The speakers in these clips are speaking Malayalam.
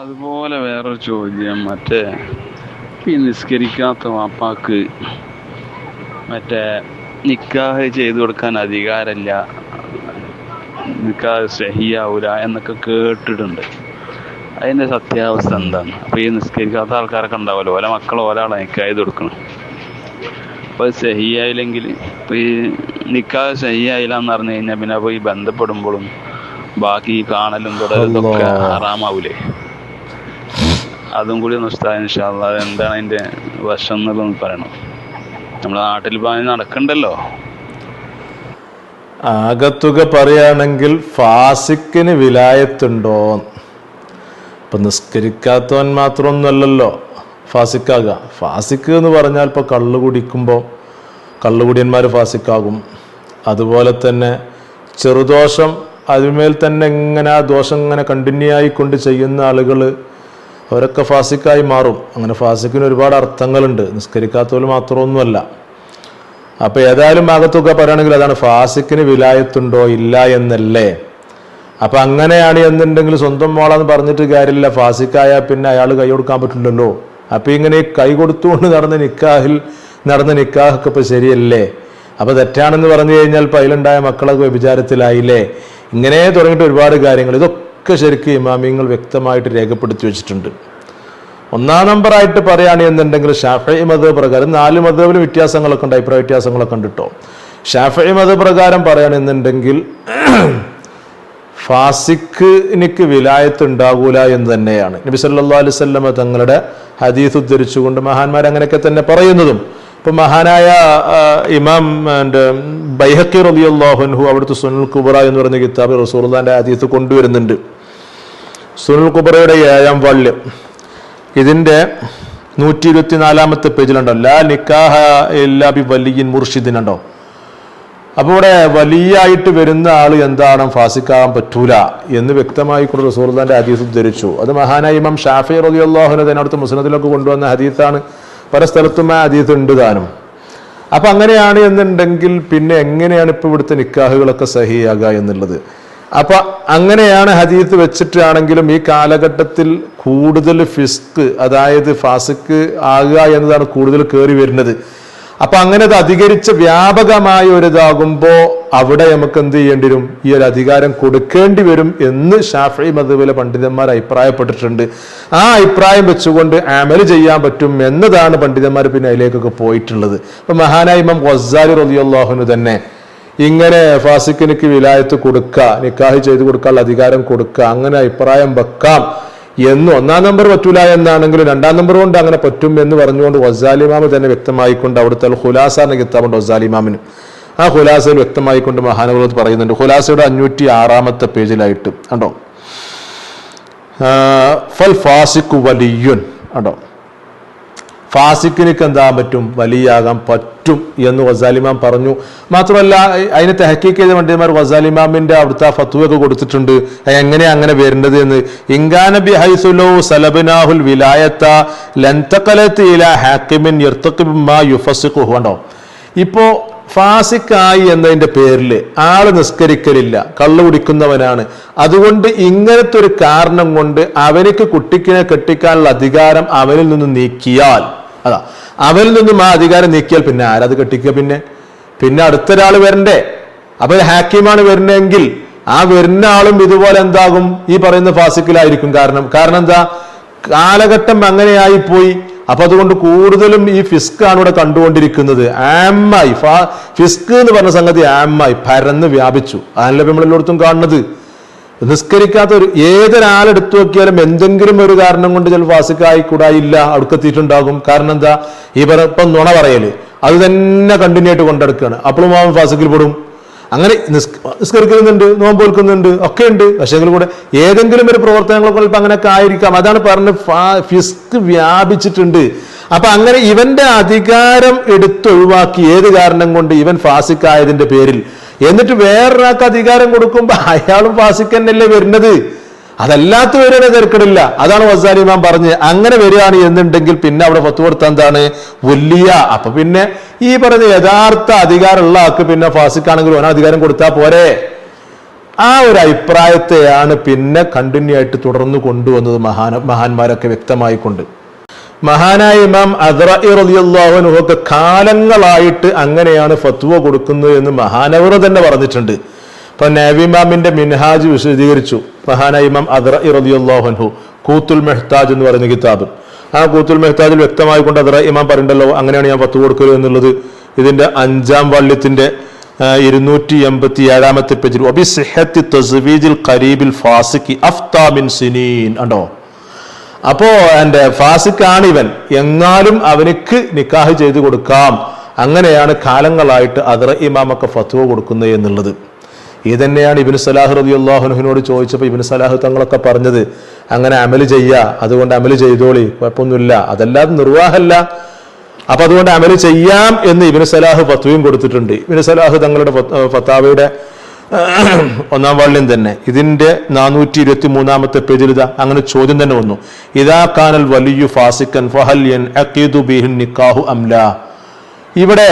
അതുപോലെ വേറൊരു ചോദ്യം മറ്റേ ഈ നിസ്കരിക്കാത്ത വാപ്പാക്ക് മറ്റേ നിക്കാഹ് ചെയ്തു കൊടുക്കാൻ അധികാരമില്ല നിക്കാഹ് സഹിയാവൂല എന്നൊക്കെ കേട്ടിട്ടുണ്ട്. അതിന്റെ സത്യാവസ്ഥ എന്താണ്? അപ്പോൾ ഈ നിസ്കരിക്കാത്ത ആൾക്കാരൊക്കെ ഉണ്ടാവുമല്ലോ ഓല മക്കൾ ഒരാളെ നിക്കാഹ് കൊടുക്കണം അപ്പോൾ സഹിയായില്ലെങ്കിൽ ഇപ്പോൾ ഈ നിക്കാഹ് സഹിയായില്ല എന്ന് പറഞ്ഞു കഴിഞ്ഞാൽ പിന്നെ അപ്പോൾ ഈ ബന്ധപ്പെടുമ്പോഴും ബാക്കി കാണലും അല്ലാ. ഹറാമാവൂലേ? അതും കൂടി ഒന്ന് ഉസ്താദ് എന്താണ് അതിന്റെ വശം എന്നുള്ളതൊന്ന് പറയണം. നമ്മുടെ നാട്ടിൽ ഇപ്പൊ നടക്കണ്ടല്ലോ. ആകത്തുക പറയുകയാണെങ്കിൽ ഫാസിക്കിന് വിലായത്തുണ്ടോ? ഇപ്പൊ നിസ്കരിക്കാത്തവൻ മാത്രമൊന്നുമല്ലല്ലോ ഫാസിക്കാകുക ഫാസിക്ക് എന്ന് പറഞ്ഞാൽ ഇപ്പോൾ കള്ളു കുടിക്കുമ്പോൾ കള്ളുകുടിയന്മാർ ഫാസിക്കാകും. അതുപോലെ തന്നെ ചെറുദോഷം അതിന്മേൽ തന്നെ ഇങ്ങനെ ആ ദോഷം ഇങ്ങനെ കണ്ടിന്യൂ ആയിക്കൊണ്ട് ചെയ്യുന്ന ആളുകൾ അവരൊക്കെ ഫാസിക്കായി മാറും. അങ്ങനെ ഫാസിക്കിന് ഒരുപാട് അർത്ഥങ്ങളുണ്ട്. നിസ്കരിക്കാത്തവർ മാത്രമൊന്നുമല്ല. അപ്പോൾ ഏതായാലും ഭാഗത്തൊക്കെ പറയുകയാണെങ്കിൽ അതാണ് ഫാസിക്കിന് വിലായത്തുണ്ടോ ഇല്ല എന്നല്ലേ? അപ്പൊ അങ്ങനെയാണ് എന്നുണ്ടെങ്കിൽ സ്വന്തം മോളെന്ന് പറഞ്ഞിട്ട് കാര്യമില്ല. ഫാസിക്കായ പിന്നെ അയാൾ കൈ കൊടുക്കാൻ പറ്റില്ലല്ലോ. അപ്പൊ ഇങ്ങനെ കൈ കൊടുത്തുകൊണ്ട് നടന്ന നിക്കാഹിൽ നടന്ന നിക്കാഹൊക്കെ ഇപ്പൊ ശരിയല്ലേ? അപ്പൊ തെറ്റാണെന്ന് പറഞ്ഞു കഴിഞ്ഞാൽ ഇപ്പൊ അതിലുണ്ടായ മക്കളൊക്കെ വ്യഭിചാരത്തിലായില്ലേ? ഇങ്ങനെ തുടങ്ങിയിട്ട് ഒരുപാട് കാര്യങ്ങൾ. ഇതൊക്കെ ശരിക്കും ഇമാമിങ്ങൾ വ്യക്തമായിട്ട് രേഖപ്പെടുത്തി വെച്ചിട്ടുണ്ട്. ഒന്നാം നമ്പറായിട്ട് പറയുകയാണ് എന്നുണ്ടെങ്കിൽ ഷാഫി മത പ്രകാരം നാല് മതവിന് വ്യത്യാസങ്ങളൊക്കെ ഉണ്ട് അഭിപ്രായ വ്യത്യാസങ്ങളൊക്കെ ഉണ്ട് കേട്ടോ ഷാഫി മത പ്രകാരം പറയുകയാണെന്നുണ്ടെങ്കിൽ ഫാസിഖിനിക്ക് വിലായത്ത് ഉണ്ടാകൂല എന്ന് തന്നെയാണ്. നബി സല്ലാ അലുസല്ലമ തങ്ങളുടെ ഹദീസ് ഉദ്ധരിച്ചുകൊണ്ട് മഹാന്മാർ അങ്ങനെയൊക്കെ തന്നെ പറയുന്നതും ഇപ്പൊ മഹാനായ ഇമാം എന്റെ ബൈഹക്കി റബിയുള്ളാഹുൻഹു അവിടുത്തെ സുനിൽ കുബറ എന്ന് പറഞ്ഞ കിതാബ് റസൂർദാന്റെ ആദ്യത്ത് കൊണ്ടുവരുന്നുണ്ട്. സുനിൽ കുബറയുടെ ഏഴാം വാള്യം ഇതിന്റെ നൂറ്റി ഇരുപത്തിനാലാമത്തെ പേജിലുണ്ടോ? ലാ നിക്കാഹ എല്ലാ ബി വലിയൻ മുർഷിദിനുണ്ടോ അപ്പോൾ ഇവിടെ വലിയായിട്ട് വരുന്ന ആൾ എന്താണ്? ഫാസിക്കാകാൻ പറ്റൂല എന്ന് വ്യക്തമായി കൊണ്ട് റസൂർദാന്റെ ഹദീസ് ഉദ്ധരിച്ചു. അത് മഹാനായ ഇമാം ഷാഫി റബിയുള്ളാഹുനെ തന്നെ അവിടുത്തെ മുസ്ലിത്തിലൊക്കെ കൊണ്ടുവന്ന ഹദീസാണ്. പല സ്ഥലത്തും ആ ഉണ്ട് താനും. അപ്പൊ അങ്ങനെയാണ് എന്നുണ്ടെങ്കിൽ പിന്നെ എങ്ങനെയാണ് ഇപ്പൊ ഇവിടുത്തെ നിക്കാഹുകളൊക്കെ സഹിയാകുക എന്നുള്ളത്? അപ്പൊ അങ്ങനെയാണ് ഹദീത്ത് വെച്ചിട്ടാണെങ്കിലും ഈ കാലഘട്ടത്തിൽ കൂടുതൽ ഫിസ്ക് അതായത് ഫാസിക്ക് ആകുക എന്നതാണ് കൂടുതൽ കയറി വരുന്നത്. അപ്പൊ അങ്ങനെ അത് അധികരിച്ച് വ്യാപകമായ ഒരു ഇതാകുമ്പോ അവിടെ നമുക്ക് എന്ത് ചെയ്യേണ്ടി വരും? ഈ ഒരു അധികാരം കൊടുക്കേണ്ടി വരും എന്ന് ഷാഫി മധുവിലെ പണ്ഡിതന്മാർ അഭിപ്രായപ്പെട്ടിട്ടുണ്ട്. ആ അഭിപ്രായം വെച്ചുകൊണ്ട് അമൽ ചെയ്യാൻ പറ്റും എന്നതാണ് പണ്ഡിതന്മാർ പിന്നെ അതിലേക്കൊക്കെ പോയിട്ടുള്ളത്. അപ്പൊ മഹാനായ ഇമാം വസാലി റലിയുള്ളാഹുന് തന്നെ ഇങ്ങനെ ഫാസിക്കിനിക്ക് വിലായത്ത് കൊടുക്കുക നിക്കാഹി ചെയ്ത് കൊടുക്കാനുള്ള അധികാരം കൊടുക്കുക അങ്ങനെ അഭിപ്രായം വെക്കാം. എന്ന് ഒന്നാം നമ്പർ പറ്റൂല എന്നാണെങ്കിലും രണ്ടാം നമ്പർ കൊണ്ട് അങ്ങനെ പറ്റും എന്ന് പറഞ്ഞുകൊണ്ട് വസാലിമാമ് തന്നെ വ്യക്തമായിക്കൊണ്ട് അവിടുത്തെ ഹുലാസ എന്ന കിതാബുണ്ട് വസാലിമാമിന് ആ ഹുലാസയിൽ വ്യക്തമായിക്കൊണ്ട് മഹാനുഭവത്ത് പറയുന്നുണ്ട്. ഹുലാസയുടെ അഞ്ഞൂറ്റി ആറാമത്തെ പേജിലായിട്ട് കണ്ടോ? ഫൽ ഫാസിഖ് വലിയുൻ കണ്ടോ? ഫാസിക്കിനിക്ക് എന്താകാൻ പറ്റും? വലിയാകാൻ പറ്റും എന്ന് വസാലിമാം പറഞ്ഞു. മാത്രമല്ല അതിന് തെഹക്കീക്ക് ചെയ്ത പണ്ഡിതന്മാർ വസാലിമാമിന്റെ അവിടുത്തെ ഫത്വയൊക്കെ കൊടുത്തിട്ടുണ്ട്. എങ്ങനെ അങ്ങനെ വരേണ്ടത് എന്ന്. ഇങ്കാനബി ഹൈസുലോ സലബിനാഹുൽ വിലായത്ത ലന്തക്കലത്ത് ഇല ഹാക്കിമിൻ യർത്തഖിബ് മാ യുഫസിഖു ഫാസിക്കായി എന്നതിന്റെ പേരിൽ ആൾ നിസ്കരിക്കലില്ല കള്ളു കുടിക്കുന്നവനാണ്. അതുകൊണ്ട് ഇങ്ങനത്തെ ഒരു കാരണം കൊണ്ട് അവനിക്ക് കുട്ടിക്കിനെ കെട്ടിക്കാനുള്ള അധികാരം അവനിൽ നിന്ന് നീക്കിയാൽ അതാ അവരിൽ നിന്നും ആ അധികാരം നീക്കിയാൽ പിന്നെ ആരത് കെട്ടിക്കുക പിന്നെ? പിന്നെ അടുത്തൊരാൾ വരണ്ടേ? അപ്പൊ ഹാക്കിമാണ് വരുന്നതെങ്കിൽ ആ വരുന്ന ആളും ഇതുപോലെ എന്താകും? ഈ പറയുന്ന ഫാസിക്കിലായിരിക്കും കാരണം. കാരണം എന്താ? കാലഘട്ടം അങ്ങനെയായി പോയി അപ്പൊ അതുകൊണ്ട് കൂടുതലും ഈ ഫിസ്ക് ആണ് ഇവിടെ കണ്ടുകൊണ്ടിരിക്കുന്നത്. ആമായി. ഫിസ്ക് എന്ന് പറഞ്ഞ സംഗതി ആമായി. പരന്ന് വ്യാപിച്ചു. അതല്ല നമ്മൾ എല്ലായിടത്തും കാണുന്നത്? നിസ്കരിക്കാത്ത ഒരു ഏതൊരാളെടുത്തു നോക്കിയാലും എന്തെങ്കിലും ഒരു കാരണം കൊണ്ട് ചില വാസിക്കായി കൂടായില്ല അടുക്കെത്തിയിട്ടുണ്ടാകും. കാരണം എന്താ? ഇവർ ഇപ്പം നുണ പറയൽ. അത് തന്നെ കണ്ടിന്യൂ ആയിട്ട് കൊണ്ടെടുക്കുകയാണ് അപ്പോഴും അവൻ ഫാസിക്കിൽ പെടും. അങ്ങനെ നിസ്- നിസ്കരിക്കുന്നുണ്ട് നോമ്പ് വെൽക്കുന്നുണ്ട് ഒക്കെ ഉണ്ട്. പക്ഷേ കൂടെ ഏതെങ്കിലും ഒരു പ്രവർത്തനങ്ങളൊക്കെ ഇപ്പം അങ്ങനെയൊക്കെ ആയിരിക്കാം. അതാണ് പറഞ്ഞ് ഫിസ്ക് വ്യാപിച്ചിട്ടുണ്ട്. അപ്പൊ അങ്ങനെ ഇവന്റെ അധികാരം എടുത്തൊഴിവാക്കി ഏത് കാരണം കൊണ്ട് ഇവൻ ഫാസിക്കായതിന്റെ പേരിൽ എന്നിട്ട് വേറൊരാൾക്ക് അധികാരം കൊടുക്കുമ്പോൾ അയാളും ഫാസിക്ക് തന്നെയല്ലേ വരുന്നത്? അതല്ലാത്ത വരെ തിരക്കിടില്ല. അതാണ് വസാലിമാൻ പറഞ്ഞ് അങ്ങനെ വരികയാണ് എന്നുണ്ടെങ്കിൽ പിന്നെ അവിടെ പത്ത് കൊടുത്ത എന്താണ്? വലിയ. അപ്പൊ പിന്നെ ഈ പറഞ്ഞ യഥാർത്ഥ അധികാരമുള്ള ആൾക്ക് പിന്നെ ഫാസിക്കാണെങ്കിൽ ഓന അധികാരം കൊടുത്താൽ പോരെ? ആ ഒരു അഭിപ്രായത്തെയാണ് പിന്നെ കണ്ടിന്യൂ ആയിട്ട് തുടർന്ന് കൊണ്ടുവന്നത് മഹാന മഹാന്മാരൊക്കെ വ്യക്തമായിക്കൊണ്ട്. മഹാനായ ഇമാം അദ്റഹുനുഹു ഒക്കെ കാലങ്ങളായിട്ട് അങ്ങനെയാണ് ഫത്വ കൊടുക്കുന്നത് എന്ന് മഹാനവർ തന്നെ പറഞ്ഞിട്ടുണ്ട്. ഇപ്പൊ നബിമാമിന്റെ മിൻഹാജ് വിശദീകരിച്ചു. മഹാനായ ഇമാം അദ്റഹുഹു കൂത്തുൽ മെഹ്താജ് എന്ന് പറയുന്ന കിതാബ്. ആ കൂത്തുൽ മെഹ്താജിൽ വ്യക്തമായി കൊണ്ട് അദ്റ ഇമാം പറയണ്ടല്ലോ അങ്ങനെയാണ് ഞാൻ ഫത്വ കൊടുക്കൽ എന്നുള്ളത്. ഇതിന്റെ അഞ്ചാം വള്ളിത്തിന്റെ ഇരുന്നൂറ്റി എൺപത്തി ഏഴാമത്തെ പേജിൽ ഒബി സിഹത്തി തസ്വീജിൽ കരീബിൽ ഫാസിക്കി അഫ്താ മിൻ സിനീൻ ഉണ്ടോ അപ്പോ എന്റെ ഫാസിക്കാണ് ഇവൻ എങ്ങാലും അവനിക്ക് നിക്കാഹ് ചെയ്തു കൊടുക്കാം. അങ്ങനെയാണ് കാലങ്ങളായിട്ട് അതർ ഇമാമൊക്കെ ഫത്വ കൊടുക്കുന്നത് എന്നുള്ളത്. ഇത് തന്നെയാണ് ഇബിൻ സലാഹ് റബി അള്ളാഹുനുഹിനോട് ചോദിച്ചപ്പോൾ ഇബിൻ സലാഹ് തങ്ങളൊക്കെ പറഞ്ഞത് അങ്ങനെ അമൽ ചെയ്യുക അതുകൊണ്ട് അമൽ ചെയ്തോളി കുഴപ്പമൊന്നുമില്ല അതല്ലാതെ നിർവാഹമല്ല അപ്പൊ അതുകൊണ്ട് അമൽ ചെയ്യാം എന്ന് ഇബിൻ സലാഹ് ഫത്വയും കൊടുത്തിട്ടുണ്ട്. ഇബിൻ സലാഹ് തങ്ങളുടെ ഫത്ത്- ഫത്താവയുടെ ഒന്നാം വാളിലും തന്നെ. ഇതിന്റെ നാനൂറ്റി ഇരുപത്തി മൂന്നാമത്തെ പേജിൽ ഇതാ അങ്ങനെ ചോദ്യം തന്നെ വന്നു. ഇതാ കാനൽ വലിയു ഫാസിക്കൻ ഫഹൽ യൻ അഖീദു ബിഹിൻ നിക്കാഹു അംല. ഇവിടെ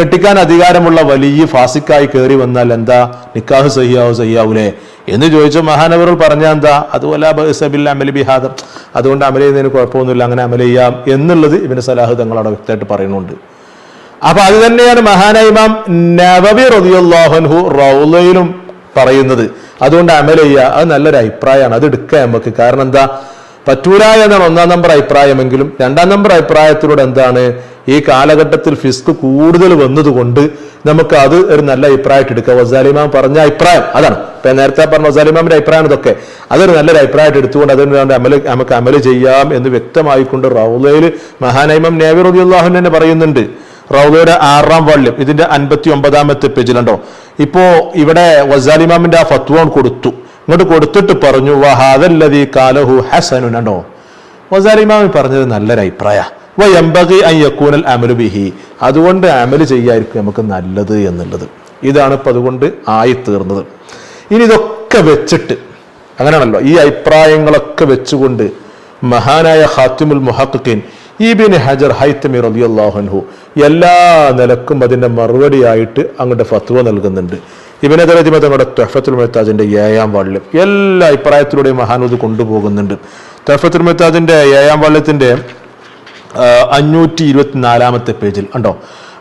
കെട്ടിക്കാൻ അധികാരമുള്ള വലിയ ഫാസിക്കായി കയറി വന്നാൽ എന്താ? നിക്കാഹ് സഹിയാവു സഹിയാവൂലേ? എന്ന് ചോദിച്ച മഹാനവർ പറഞ്ഞ എന്താ? അതുപോലെ ബഹ്സബിൽ അമലി ബിഹാദം അതുകൊണ്ട് അമല ചെയ്യുന്നതിന് കുഴപ്പമൊന്നുമില്ല അങ്ങനെ അമല ചെയ്യാം എന്നുള്ളത് ഇവന് സലാഹ് വ്യക്തമായിട്ട് പറയുന്നുണ്ട്. അപ്പൊ അത് തന്നെയാണ് മഹാനൈമാം നവബി റതിയുള്ളാഹൻഹു റൗലയിലും പറയുന്നത്. അതുകൊണ്ട് അമൽ ചെയ്യുക അത് നല്ലൊരു അഭിപ്രായമാണ്. അത് എടുക്കുക നമുക്ക്. കാരണം എന്താ? പറ്റൂല എന്നാണ് ഒന്നാം നമ്പർ അഭിപ്രായമെങ്കിലും. രണ്ടാം നമ്പർ അഭിപ്രായത്തിലൂടെ എന്താണ്? ഈ കാലഘട്ടത്തിൽ ഫിസ്ക് കൂടുതൽ വന്നതുകൊണ്ട് നമുക്ക് അത് ഒരു നല്ല അഭിപ്രായമായിട്ട് എടുക്കുക വസാലിമാം പറഞ്ഞ അഭിപ്രായം അതാണ്. ഇപ്പൊ നേരത്തെ പറഞ്ഞ വസാലിമാമിന്റെ അഭിപ്രായം ഇതൊക്കെ. അതൊരു നല്ലൊരു അഭിപ്രായമായിട്ട് എടുത്തുകൊണ്ട് അതിന് അമൽ നമുക്ക് അമൽ ചെയ്യാം എന്ന് വ്യക്തമായിക്കൊണ്ട് റൗലയിൽ മഹാനൈമം നേവി റബിയുള്ളാഹു തന്നെ പറയുന്നുണ്ട്. റൗലയുടെ ആറാം വാള്യം ഇതിന്റെ അൻപത്തി ഒമ്പതാമത്തെ പേജിലുണ്ടോ ഇപ്പോ ഇവിടെ വസാലിമാമിന്റെ ആ ഫത്വോൺ കൊടുത്തു. ഇങ്ങോട്ട് കൊടുത്തിട്ട് പറഞ്ഞു വഹാദല്ലതി കാലഹു ഉണ്ടോ വസാലിമാമി പറഞ്ഞത് നല്ലൊരു അഭിപ്രായ. ബിഹി. അതുകൊണ്ട് അമൽ ചെയ്യായിരിക്കും നമുക്ക് നല്ലത് എന്നുള്ളത്. ഇതാണ് ഇപ്പൊ അതുകൊണ്ട് ആയി തീർന്നത്. ഇനി ഇതൊക്കെ വെച്ചിട്ട് അങ്ങനെയാണല്ലോ ഈ അഭിപ്രായങ്ങളൊക്കെ വെച്ചുകൊണ്ട് മഹാനായ ഹാത്തിമുൽ മുഹഖിൻ ഈബിൻ ഹജർ ഹൈത്തമി റളിയല്ലാഹു എല്ലാ നിലക്കും അതിന്റെ മറുപടിയായിട്ട് അങ്ങോട്ട് ഫത്വ നൽകുന്നുണ്ട്. ഇബിനെ തലതിമ തങ്ങളുടെ തൊഫത്തുൽ മെഹ്താജിന്റെ ഏഴാം വാള്യം എല്ലാ അഭിപ്രായത്തിലൂടെയും മഹാനൂത് കൊണ്ടുപോകുന്നുണ്ട്. തൊഫത്തുൽ മെഹ്താജിന്റെ ഏഴാം വാള്യത്തിന്റെ അഞ്ഞൂറ്റി ഇരുപത്തിനാലാമത്തെ പേജിൽ ഉണ്ടോ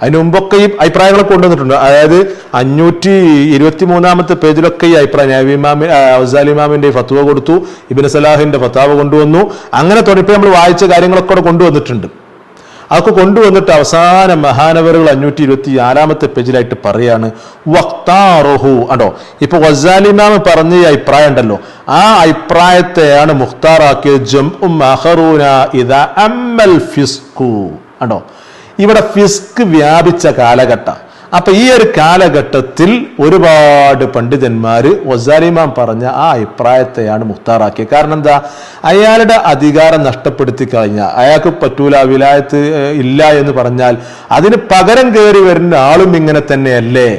അതിന് മുമ്പൊക്കെ ഈ അഭിപ്രായങ്ങളൊക്കെ കൊണ്ടുവന്നിട്ടുണ്ട്. അതായത് അഞ്ഞൂറ്റി ഇരുപത്തി മൂന്നാമത്തെ പേജിലൊക്കെ ഈ അഭിപ്രായം നബിമാമി അസാലിമാമിന്റെ ഫത്വ കൊടുത്തു ഇബിൻ സലാഹിന്റെ ഫത്താവ് കൊണ്ടുവന്നു. അങ്ങനെ തുടങ്ങിയപ്പോൾ നമ്മൾ വായിച്ച കാര്യങ്ങളൊക്കെ അവിടെ കൊണ്ടുവന്നിട്ടുണ്ട്. അതൊക്കെ കൊണ്ടുവന്നിട്ട് അവസാന മഹാനവറുകൾ അഞ്ഞൂറ്റി ഇരുപത്തി നാലാമത്തെ പേജിലായിട്ട് പറയാണ് വക്താറുഹു ആണോ ഇപ്പൊ വസാലിമാമ് പറഞ്ഞ ഈ അഭിപ്രായം ഉണ്ടല്ലോ. ആ അഭിപ്രായത്തെയാണ് മുഖ്താറാക്കിയത് ജം മഹറൂന ഇതാ അമ്മൽ ഫിസ്കു ആണോ ഇവിടെ ഫിസ്ക് വ്യാപിച്ച കാലഘട്ടം. അപ്പൊ ഈ ഒരു കാലഘട്ടത്തിൽ ഒരുപാട് പണ്ഡിതന്മാര് ഒസാലിമാൻ പറഞ്ഞ ആ അഭിപ്രായത്തെയാണ് മുഖ്താറാക്കിയത്. കാരണം എന്താ? അയാളുടെ അധികാരം നഷ്ടപ്പെടുത്തി കഴിഞ്ഞാൽ അയാൾക്ക് പറ്റൂല വിലായത്ത് ഇല്ല എന്ന് പറഞ്ഞാൽ അതിന് പകരം കയറി വരുന്ന ആളും ഇങ്ങനെ തന്നെയല്ലേ?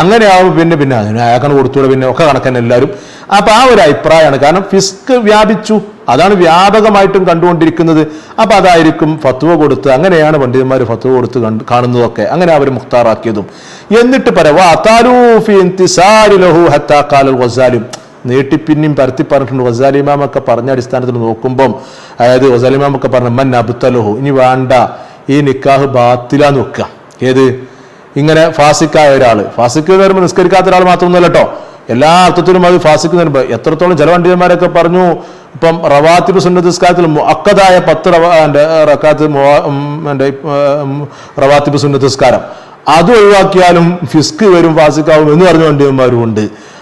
അങ്ങനെ ആവും പിന്നെ പിന്നെ അതിന് അയാൾക്കാണ് കൊടുത്തൂടെ പിന്നെ ഒക്കെ കണക്കന്നെ എല്ലാവരും. അപ്പൊ ആ ഒരു അഭിപ്രായമാണ്. കാരണം ഫിസ്ക് വ്യാപിച്ചു. അതാണ് വ്യാപകമായിട്ടും കണ്ടുകൊണ്ടിരിക്കുന്നത്. അപ്പൊ അതായിരിക്കും ഫത്വ കൊടുത്ത് അങ്ങനെയാണ് പണ്ഡിതന്മാർ ഫത്വ കൊടുത്ത് കാണുന്നതൊക്കെ. അങ്ങനെ അവർ മുഖ്താറാക്കിയതും എന്നിട്ട് പറയാം നീട്ടിപ്പിന്നെയും പരത്തി പറഞ്ഞിട്ടുണ്ട് വസാലിമാമൊക്കെ പറഞ്ഞ അടിസ്ഥാനത്തിൽ നോക്കുമ്പം അതായത് വസാലിമാമൊക്കെ പറഞ്ഞ മൻ അബുത്തലഹു ഇനി വേണ്ട ഈ നിക്കാഹ് ബാത്തിലാന്ന് വെക്കുക ഏത്? ഇങ്ങനെ ഫാസിക്കായ ഒരാൾ ഫാസിക്ക് പറയുമ്പോൾ നിസ്കരിക്കാത്ത ഒരാൾ മാത്രമൊന്നുമല്ല കേട്ടോ എല്ലാ അർത്ഥത്തിലും അത് ഫാസിക്ക് എത്രത്തോളം ചില പണ്ഡിതന്മാരൊക്കെ പറഞ്ഞു ഇപ്പം റവാത്തിബ് സുന്നത്ത് നിസ്കാരത്തിൽ അക്കതായ പത്ത് റക്കാത്ത് എന്റെ റവാത്തിബ് സുന്നത്ത് നിസ്കാരം. അത് ഒഴിവാക്കിയാലും ഫിസ്ക് വരും ഫാസിക്കാവും എന്ന് പറഞ്ഞ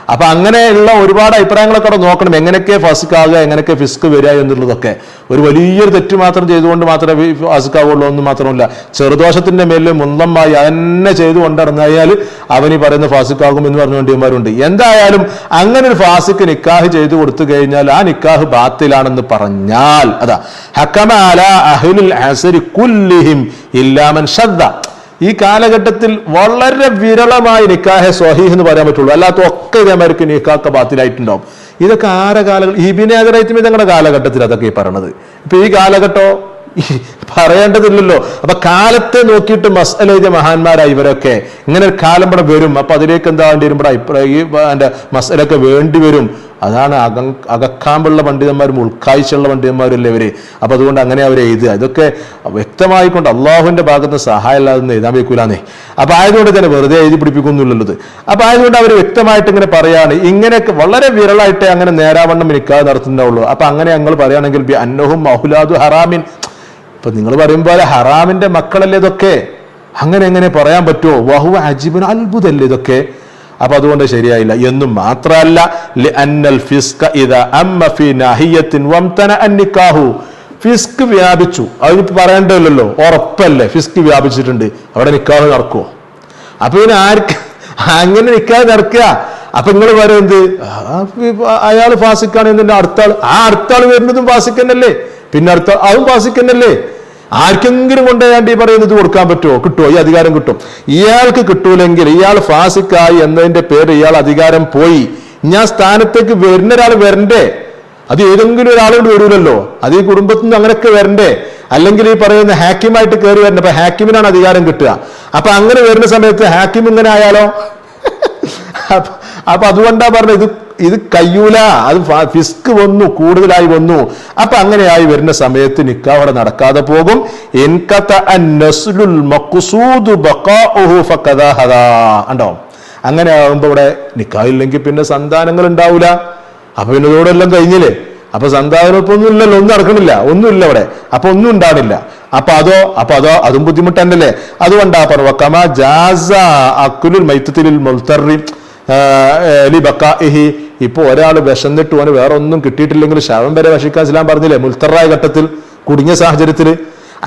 അപ്പൊ അങ്ങനെയുള്ള ഒരുപാട് അഭിപ്രായങ്ങളൊക്കെ അവിടെ നോക്കണം. എങ്ങനെയൊക്കെ ഫസിക് ആകുക എങ്ങനെയൊക്കെ ഫിസ്ക് വരിക എന്നുള്ളതൊക്കെ. ഒരു വലിയൊരു തെറ്റ് മാത്രം ചെയ്തുകൊണ്ട് മാത്രമേ ഫസിക് ആവുള്ളൂ എന്ന് മാത്രമല്ല ചെറുദോഷത്തിന്റെ മേലിൽ മുന്തമായി അതന്നെ ചെയ്തു കൊണ്ടിറങ്ങിയാൽ അവൻ ഈ പറയുന്ന ഫാസിക് ആകും എന്ന് പറഞ്ഞുകൊണ്ടിയന്മാരുണ്ട് എന്തായാലും അങ്ങനെ ഒരു ഫാസിക്ക് നിക്കാഹ് ചെയ്തു കൊടുത്തു കഴിഞ്ഞാൽ ആ നിക്കാഹ് ബാത്തിലാണെന്ന് പറഞ്ഞാൽ അതാ ഹക്കമാല അഹ്ലുൽ അസരി കുല്ലിഹിം ഇല്ലാമൻ ശ്രദ്ധ ഈ കാലഘട്ടത്തിൽ വളരെ വിരളമായി നിക്കാഹെ സ്വഹീഹ് എന്ന് പറയാൻ പറ്റുള്ളൂ. അല്ലാത്ത ഒക്കെ ഇതേമാർക്ക് നിക്കാക്ക ബാത്തിലായിട്ടുണ്ടാവും. ഇതൊക്കെ ആരെ കാലഘട്ടം ഇബിനെ അതിറൈറ്റും ഞങ്ങളുടെ കാലഘട്ടത്തിൽ അതൊക്കെ ഈ പറയണത്. ഇപ്പൊ ഈ കാലഘട്ടോ പറയേണ്ടതില്ലല്ലോ. അപ്പൊ കാലത്തെ നോക്കിയിട്ട് മസല എഴുതിയ മഹാന്മാരായി ഇവരൊക്കെ. ഇങ്ങനെ ഒരു കാലം ഇവിടെ വരും. അപ്പൊ അതിലേക്ക് എന്താ വേണ്ടി വരും അഭിപ്രായ ഈ എന്റെ മസലൊക്കെ വേണ്ടി വരും. അതാണ് അക അകക്കാമ്പുള്ള പണ്ഡിതന്മാരും ഉൾക്കാഴ്ചയുള്ള പണ്ഡിതന്മാരും അവർ അപ്പൊ അതുകൊണ്ട് അങ്ങനെ അവർ എഴുതുക. ഇതൊക്കെ വ്യക്തമായിക്കൊണ്ട് അള്ളാഹുവിന്റെ ഭാഗത്ത് സഹായം ഇല്ലാതെ എഴുതാൻ വെക്കൂലാന്നേ അപ്പൊ ആയതുകൊണ്ട് തന്നെ വെറുതെ എഴുതി പിടിപ്പിക്കുന്നുള്ളത് അപ്പൊ ആയതുകൊണ്ട് അവർ വ്യക്തമായിട്ട് ഇങ്ങനെ പറയാണ് ഇങ്ങനെയൊക്കെ വളരെ വിരളായിട്ട് അങ്ങനെ നേരാവണ്ണം നിൽക്കാതെ നടത്തുന്നുള്ളൂ അപ്പൊ അങ്ങനെ ഞങ്ങൾ പറയുകയാണെങ്കിൽ ബി അന്നഹും മഹുലാദു ഹറാമിൻ. ഇപ്പൊ നിങ്ങൾ പറയുമ്പോൾ ഹറാമിന്റെ മക്കളല്ലേ ഇതൊക്കെ? അങ്ങനെ എങ്ങനെ പറയാൻ പറ്റുമോ വഹുവ അജീബൻ അത്ഭുതല്ലേ ഇതൊക്കെ? അപ്പൊ അതുകൊണ്ട് ശരിയായില്ല. എന്നും മാത്രമല്ല ഫിസ്ക ഫീ ഫിസ്ക് വ്യാപിച്ചു. അതിന് പറയേണ്ടല്ലോ ഉറപ്പല്ലേ? ഫിസ്ക് വ്യാപിച്ചിട്ടുണ്ട്. അവിടെ നിക്കാഹ് നടക്കുമോ അപ്പൊ പിന്നെ ആർക്ക്? അങ്ങനെ നിക്കാതെ നടക്കുക. അപ്പൊ നിങ്ങൾ പറയുന്നത് അയാൾ ഫാസിക്കാണ് എന്നിട്ട് അടുത്ത ആൾ ആ അടുത്ത ആൾ വരുന്നതും ഫാസിക്കന്നല്ലേ? പിന്നെ അടുത്ത അതും ഫാസിക്കന്നല്ലേ? ആർക്കെങ്കിലും കൊണ്ടുപോയാണ്ട് ഈ പറയുന്നത് കൊടുക്കാൻ പറ്റുമോ? കിട്ടുമോ? ഈ അധികാരം കിട്ടും. ഇയാൾക്ക് കിട്ടൂലെങ്കിൽ ഇയാൾ ഫാസിക്കായി എന്നതിന്റെ പേര് ഇയാൾ അധികാരം പോയി. ഞാൻ സ്ഥാനത്തേക്ക് വരുന്ന ഒരാൾ വരണ്ടേ? അത് ഏതെങ്കിലും ഒരാളോട് വരൂലല്ലോ. അത് ഈ കുടുംബത്തിൽ നിന്ന് അങ്ങനെയൊക്കെ വരണ്ടേ? അല്ലെങ്കിൽ ഈ പറയുന്ന ഹാക്കിമായിട്ട് കയറി വരണ്ട. അപ്പൊ ഹാക്കിമിനാണ് അധികാരം കിട്ടുക. അപ്പൊ അങ്ങനെ വരുന്ന സമയത്ത് ഹാക്കിം ഇങ്ങനെ ആയാലോ? അപ്പൊ അതുകൊണ്ടാ പറഞ്ഞത് ഇത് ഇത് കയ്യൂല. അത് ഫിസ്ക് വന്നു കൂടുതലായി വന്നു. അപ്പൊ അങ്ങനെയായി വരുന്ന സമയത്ത് നിക്ക അവിടെ നടക്കാതെ പോകും. ഉണ്ടോ അങ്ങനെ ആകുമ്പോ ഇവിടെ നിക്കാഹില്ലെങ്കിൽ പിന്നെ സന്താനങ്ങൾ ഉണ്ടാവൂല. അപ്പൊ പിന്നെ ഇതോടെല്ലാം കഴിഞ്ഞില്ലേ? അപ്പൊ സന്താനം ഇപ്പൊ ഒന്നും ഇല്ലല്ലോ ഒന്നും നടക്കണില്ല. ഒന്നുമില്ല അവിടെ അപ്പൊ ഒന്നും ഉണ്ടാവില്ല അപ്പൊ അതോ അപ്പൊ അതോ അതും ബുദ്ധിമുട്ടല്ലേ അതുകൊണ്ടാ പറഞ്ഞു കമാ ജാസ അക്കുലുൽ മൈത്തത്തിൽ മുൽത്തറി ലി ഇപ്പോൾ ഇപ്പൊ ഒരാൾ വിശന്നിട്ട് ഓന് വേറെ ഒന്നും കിട്ടിയിട്ടില്ലെങ്കിൽ ശവം വരെ വശിക്കാൻ ഇസ്ലാം പറഞ്ഞില്ലേ? മുൽത്തറായ ഘട്ടത്തിൽ കുടുങ്ങിയ സാഹചര്യത്തിൽ.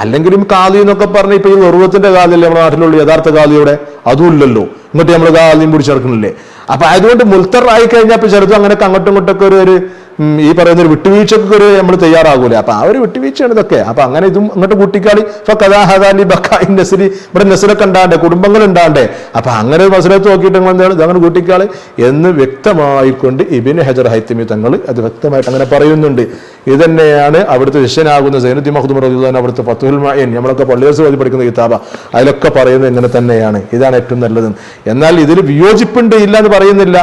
അല്ലെങ്കിലും കാതി എന്നൊക്കെ പറഞ്ഞ ഇപ്പൊ ഈ ഉറുവത്തിന്റെ കാതില്ലേ നമ്മുടെ നാട്ടിലുള്ള യഥാർത്ഥ കാതിയുടെ അതും ഇല്ലല്ലോ. ഇങ്ങോട്ട് നമ്മൾ കാതിയും പിടിച്ചെടുക്കണില്ലേ അപ്പൊ അതുകൊണ്ട് മുൽത്തറായി കഴിഞ്ഞാൽ ഇപ്പൊ ചെറുതും അങ്ങനെയൊക്കെ അങ്ങോട്ടും ഇങ്ങോട്ടൊക്കെ ഒരു ഈ പറയുന്ന ഒരു വിട്ടുവീഴ്ചക്ക് ഒരു നമ്മൾ തയ്യാറാകൂലേ? അപ്പൊ ആ ഒരു വിട്ടുവീഴ്ചയാണ് ഇതൊക്കെ. അപ്പൊ അങ്ങനെ ഇതും അങ്ങോട്ട് കൂട്ടിക്കാളി. ഇപ്പൊ കഥാഹദാലി ബക്കായി നസരി. ഇവിടെ നസരൊക്കെ ഉണ്ടാണ്ടേ കുടുംബങ്ങൾ ഉണ്ടാണ്ടേ അപ്പൊ അങ്ങനെ ഒരു മസലത്ത് നോക്കിയിട്ട് എന്താണ് ഇതങ്ങനെ കൂട്ടിക്കാളി? എന്ന് വ്യക്തമായിക്കൊണ്ട് ഇബിന് ഹജർ ഹൈത്തമി തങ്ങൾ അത് വ്യക്തമായിട്ട് അങ്ങനെ പറയുന്നുണ്ട്. ഇത് തന്നെയാണ് അവിടുത്തെ ശിഷ്യനാകുന്ന സൈനുദ്ദീൻ മഹദുമർ റഹ്ദാൻ അവിടുത്തെ പത്തുൽ മായൻ നമ്മളൊക്കെ വഴി പഠിക്കുന്ന കിതാബ. അതിലൊക്കെ പറയുന്നത് ഇങ്ങനെ തന്നെയാണ്. ഇതാണ് ഏറ്റവും നല്ലത് എന്നാൽ ഇതിൽ വിയോജിപ്പുണ്ട് ഇല്ല എന്ന് പറയുന്നില്ല.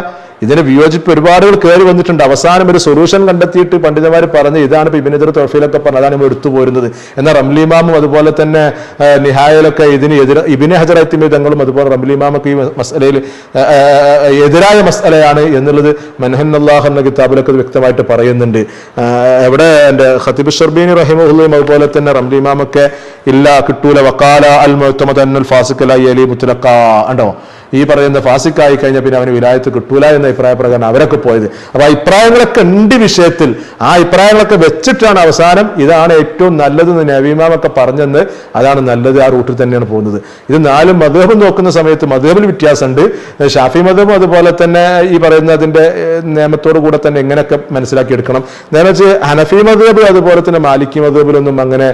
ഇതിന് വിയോജിപ്പ് ഒരുപാടുകൾ കയറി വന്നിട്ടുണ്ട്. അവസാനം ഒരു സൊല്യൂഷൻ കണ്ടെത്തിയിട്ട് പണ്ഡിതന്മാർ പറഞ്ഞ് ഇതാണ് ഇപ്പൊ ഇബിനെതിർ തൊഫയിലൊക്കെ പറഞ്ഞത്. അതാണ് ഇപ്പോൾ എടുത്തു പോരുന്നത്. എന്നാൽ റംലിമാമും അതുപോലെ തന്നെ നിഹായലൊക്കെ ഇതിന് എതിരെ ഇബിനെ ഹജർ എത്തിമി തങ്ങളും അതുപോലെ റംലിമാമൊക്കെ ഈ മസലയിൽ എതിരായ മസലയാണ് എന്നുള്ളത് മൻഹൻ അള്ളാഹ് എന്ന കിതാബിലൊക്കെ വ്യക്തമായിട്ട് പറയുന്നുണ്ട്. എവിടെ എന്റെ ഹത്തിബ് ഷർബീൻ റഹിമുള്ളയും അതുപോലെ തന്നെ റംലിമാമൊക്കെ ഇല്ല കിട്ടൂല വക്കാല അൽ അന്നൽ ഫാസിക്കല അലി മുത്തലക്ക ഉണ്ടോ ഈ പറയുന്ന ഫാസിക്കായി കഴിഞ്ഞാൽ പിന്നെ അവന് വിലായത്ത് കിട്ടൂല എന്ന അഭിപ്രായ പ്രകാരം അവരൊക്കെ പോയത്. അപ്പൊ അഭിപ്രായങ്ങളൊക്കെ ഉണ്ട് വിഷയത്തിൽ. ആ അഭിപ്രായങ്ങളൊക്കെ വെച്ചിട്ടാണ് അവസാനം ഇതാണ് ഏറ്റവും നല്ലത് എന്ന് നവീമാമൊക്കെ പറഞ്ഞെന്ന് അതാണ് നല്ലത് ആ റൂട്ടിൽ തന്നെയാണ് പോകുന്നത്. ഇത് നാലും മധുഹബ് നോക്കുന്ന സമയത്ത് മധുഹബിൽ വ്യത്യാസമുണ്ട്. ഷാഫി മധുബും അതുപോലെ തന്നെ ഈ പറയുന്ന അതിന്റെ നിയമത്തോടു കൂടെ തന്നെ എങ്ങനെയൊക്കെ മനസ്സിലാക്കി എടുക്കണം നേരെ ഹനഫി മധുബ് അതുപോലെ തന്നെ മാലിക്കി മധുബിലൊന്നും അങ്ങനെ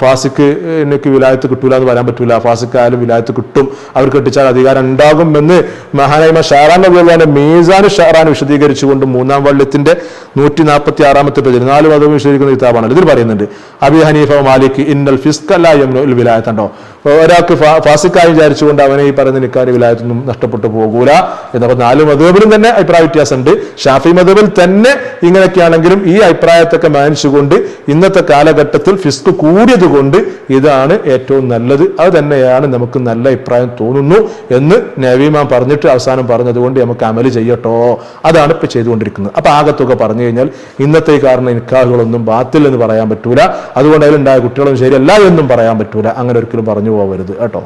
ഫാസിക്ക് എനിക്ക് വിലായത്ത് കിട്ടൂല എന്ന് പറയാൻ പറ്റൂല. ഫാസിക്ക് ആയാലും വിലായത്ത് കിട്ടും. അവർ കെട്ടിച്ചാൽ അധികാരം ഉണ്ടാകും എന്ന് മഹാനായ്മ ഷാറാൻ നബിയുടെ മീസാൻ ഷാറാൻ വിശദീകരിച്ചുകൊണ്ട് മൂന്നാം വള്ളത്തിന്റെ നൂറ്റി നാൽപ്പത്തി ആറാമത്തെ പേജിൽ നാല് മതവും വിശദീകരിക്കുന്ന കിതാബാണ് ഇതിൽ പറയുന്നുണ്ട് അബി ഹനീഫ മാലിക് ഇന്നൽ ഫിസ്കല്ലോ വിലായത്തുണ്ടോ ഒരാൾക്ക് ഫാസിക്കായി വിചാരിച്ചുകൊണ്ട് അവനെ ഈ പറയുന്ന നിക്കാരി വിലായത്തൊന്നും നഷ്ടപ്പെട്ടു പോകൂല എന്നപ്പോൾ നാല് മതബിലും തന്നെ അഭിപ്രായ വ്യത്യാസമുണ്ട്. ഷാഫി മതബിൽ തന്നെ ഇങ്ങനെയൊക്കെയാണെങ്കിലും ഈ അഭിപ്രായത്തൊക്കെ മാനിച്ചുകൊണ്ട് ഇന്നത്തെ കാലഘട്ടത്തിൽ ഫിസ്ക് കൂടിയത് കൊണ്ട് ഇതാണ് ഏറ്റവും നല്ലത്. അത് തന്നെയാണ് നമുക്ക് നല്ല അഭിപ്രായം തോന്നുന്നു എന്ന് നവീമാൻ പറഞ്ഞിട്ട് അവസാനം പറഞ്ഞതുകൊണ്ട് നമുക്ക് അമൽ ചെയ്യട്ടോ. അതാണ് ഇപ്പൊ ചെയ്തുകൊണ്ടിരിക്കുന്നത്. അപ്പൊ ആകത്തുക പറഞ്ഞു കഴിഞ്ഞാൽ ഇന്നത്തെ കാരണം നിക്കാഹുകളൊന്നും ബാത്തിൽ എന്ന് പറയാൻ പറ്റൂല. അതുകൊണ്ട് അതിലുണ്ടായ കുട്ടികളും ശരിയല്ല എന്നും പറയാൻ പറ്റൂല. അങ്ങനെ ഒരിക്കലും പറഞ്ഞു രൂപ വരുത് കേട്ടോ.